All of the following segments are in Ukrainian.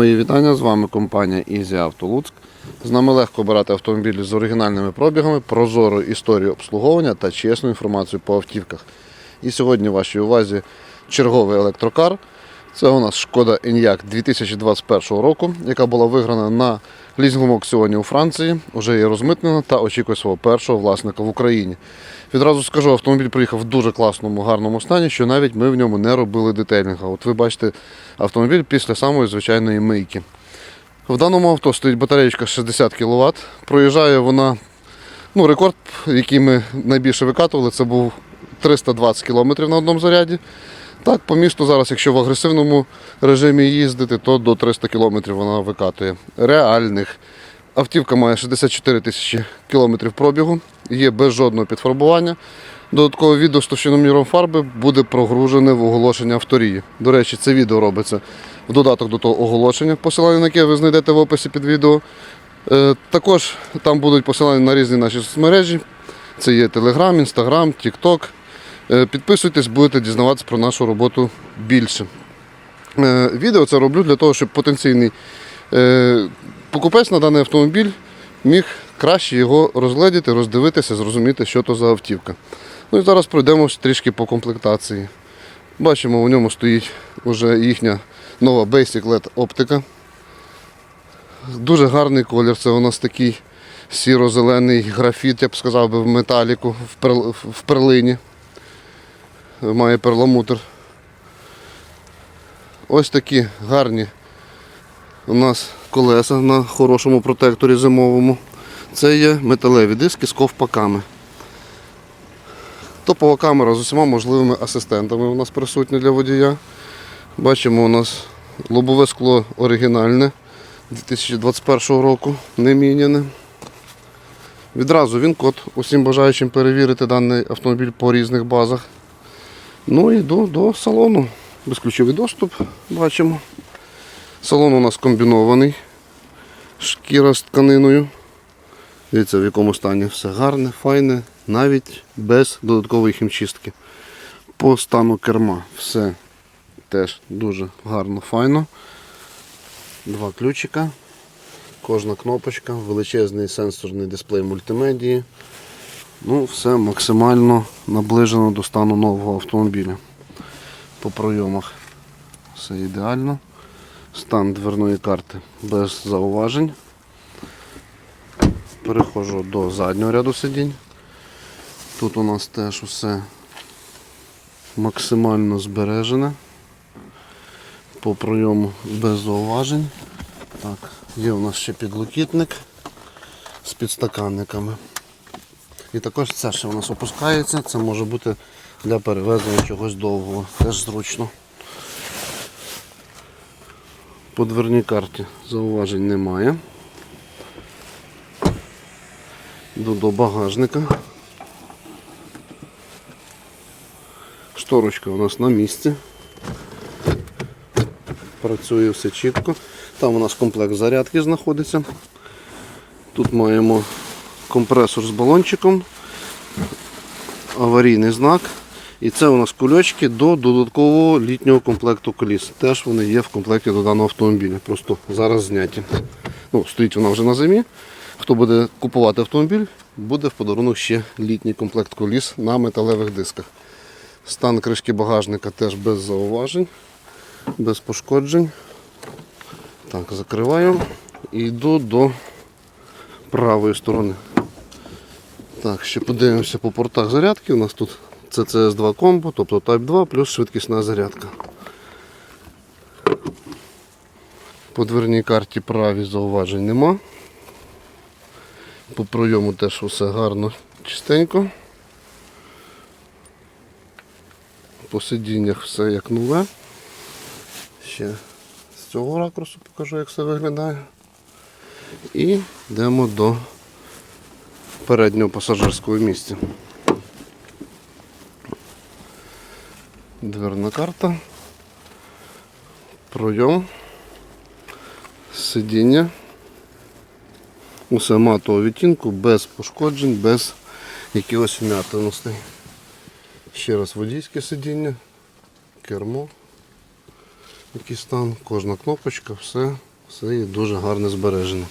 Мої вітання з вами компанія Easy Auto Луцьк. З нами легко обирати автомобілі з оригінальними пробігами, прозорою історією обслуговування та чесну інформацію по автівках. І сьогодні в вашій увазі черговий електрокар. Це у нас шкода Enyaq 2021 року, яка була виграна на лізинговому аукціоні у Франції, вже є розмитнена та очікує свого першого власника в Україні. Відразу скажу, автомобіль приїхав в дуже класному, гарному стані, що навіть ми в ньому не робили детейлінга. От ви бачите автомобіль після самої звичайної мийки. В даному авто стоїть батареєчка 60 кВт. Проїжджає вона, ну, рекорд, який ми найбільше викатували, це був 320 км на одному заряді. Так, по місту зараз, якщо в агресивному режимі їздити, то до 300 км вона викатує. Реальних. Автівка має 64 тисячі кілометрів пробігу, є без жодного підфарбування. Додаткове відео з товщиноміром фарби буде прогружене в оголошення авторії. До речі, це відео робиться в додаток до того оголошення, посилання на яке ви знайдете в описі під відео. Е, Також там будуть посилання на різні наші соцмережі. Це є Telegram, Instagram, TikTok. Е, Підписуйтесь, будете дізнаватися про нашу роботу більше. Е, Відео це роблю для того, щоб потенційний е, покупець на даний автомобіль міг краще його розгледіти, роздивитися, зрозуміти, що то за автівка. Ну і зараз пройдемось трішки по комплектації. Бачимо, у ньому стоїть вже їхня нова Basic LED оптика. Дуже гарний колір. Це у нас такий сіро-зелений графіт, я б сказав би, в металіку, в перлині. Має перламутр. Ось такі гарні у нас колеса на хорошому протекторі зимовому. Це є металеві диски з ковпаками. Топова камера з усіма можливими асистентами у нас присутня для водія. Бачимо у нас лобове скло оригінальне 2021 року, не міняне. Відразу він код усім бажаючим перевірити даний автомобіль по різних базах. Ну і йду до салону. Безключовий доступ бачимо. Салон у нас комбінований. Шкіра з тканиною. Дивіться, в якому стані все гарне, файне, навіть без додаткової хімчистки. По стану керма все теж дуже гарно, файно. Два ключика. Кожна кнопочка, величезний сенсорний дисплей мультимедії. Ну, все максимально наближено до стану нового автомобіля. По пройомах все ідеально. Стан дверної карти без зауважень. Переходжу до заднього ряду сидінь. Тут у нас теж усе максимально збережене. По пройому без зауважень. Так, є у нас ще підлокітник з підстаканниками. І також це ще у нас опускається, це може бути для перевезення чогось довгого, теж зручно. По дверній карті зауважень немає. Йду до багажника. Шторочка у нас на місці. Працює все чітко. Там у нас комплект зарядки знаходиться. Тут маємо компресор з балончиком, аварійний знак. І це у нас кульочки до додаткового літнього комплекту коліс. Теж вони є в комплекті до даного автомобіля. Просто зараз зняті. Ну, стоїть вона вже на зимі. Хто буде купувати автомобіль, буде в подарунок ще літній комплект коліс на металевих дисках. Стан кришки багажника теж без зауважень, без пошкоджень. Так, закриваю і йду до правої сторони. Так, ще подивимося по портах зарядки. У нас тут CCS 2 комбо, тобто Type 2 плюс швидкісна зарядка. По дверній карті правій зауважень нема. По пройому теж все гарно, чистенько. По сидіннях все як нове. Ще з цього ракурсу покажу, як все виглядає. І йдемо до переднього пасажирського місця. Дверна карта. Пройом. Сидіння. Усе матового відтінку, без пошкоджень, без якихось вм'ятиностей. Ще раз водійське сидіння, кермо. який стан, кожна кнопочка, все, все є дуже гарно збережено.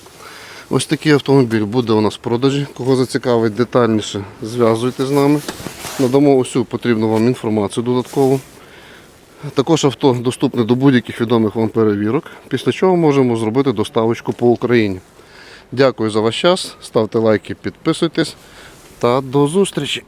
Ось такий автомобіль буде у нас в продажі. Кого зацікавить детальніше, зв'язуйте з нами. Надамо усю потрібну вам інформацію додаткову. Також авто доступне до будь-яких відомих вам перевірок, після чого можемо зробити доставочку по Україні. Дякую за ваш час, ставте лайки, підписуйтесь та до зустрічі!